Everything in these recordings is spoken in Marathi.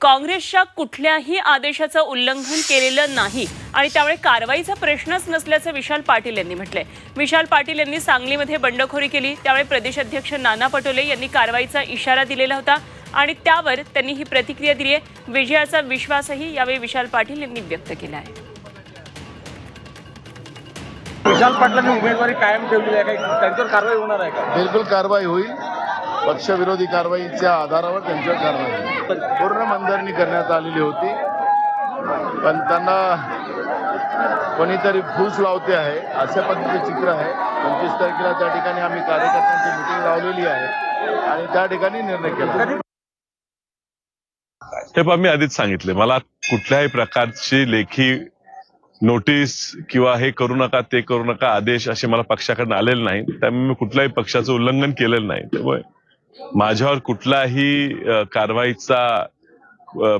काँग्रेसच्या कुठल्याही आदेशाचं उल्लंघन केलेलं नाही आणि त्यामुळे कारवाईचा प्रश्नच नसल्याचं विशाल पाटील यांनी म्हटलंय. विशाल पाटील यांनी सांगलीमध्ये बंडखोरी केली त्यावेळी प्रदेशाध्यक्ष नाना पटोले यांनी कारवाईचा इशारा दिलेला होता आणि त्यावर त्यांनी ही प्रतिक्रिया दिली आहे. विजयाचा विश्वासही यावेळी विशाल पाटील यांनी व्यक्त केला आहे. विशाल पाटलांनी उमेदवारी कायम ठेवलेली आहे का? त्यांच्यावर कारवाई होणार आहे का? बिलकुल कारवाई होईल. पक्षविरोधी कारवाईच्या आधारावर त्यांच्यावर कारवाई पूर्ण मनधरणी करण्यात आलेली होती. पण त्यांना कोणीतरी फूस लावते आहे अशा पद्धतीचे चित्र आहे. पंचवीस तारखेला त्या ठिकाणी आम्ही कार्यकर्त्यांची मिटिंग लावलेली आहे आणि त्या ठिकाणी निर्णय केला. हे पण मी आधीच सांगितले मला कुठल्याही प्रकारची लेखी नोटीस किंवा हे करू नका ते करू नका आदेश असे मला पक्षाकडून आलेले नाही त्यामुळे मी कुठल्याही पक्षाचं उल्लंघन केलेलं नाही. त्यामुळे माझ्यावर कुठलाही कारवाईचा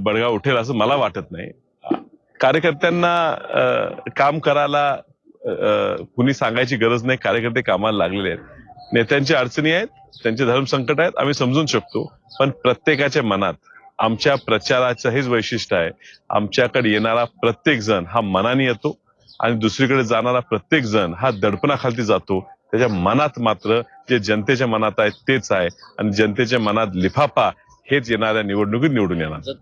बडगा उठेल असं मला वाटत नाही. कार्यकर्त्यांना काम करायला कुणी सांगायची गरज नाही. कार्यकर्ते कामाला लागलेले आहेत. नेत्यांची अडचणी आहेत त्यांचे धर्मसंकट आहेत आम्ही समजून शकतो. पण प्रत्येकाच्या मनात आमच्या प्रचाराचं हेच वैशिष्ट्य आहे. आमच्याकडे येणारा प्रत्येक जण हा मनाने येतो आणि दुसरीकडे जाणारा प्रत्येक जण हा दडपणाखाली जातो. त्याच्या मनात मात्र जे जनतेच्या मनात आहे तेच आहे. आणि जनतेच्या मनात लिफाफा हेच येणाऱ्या निवडणुकीत निवडून येणार.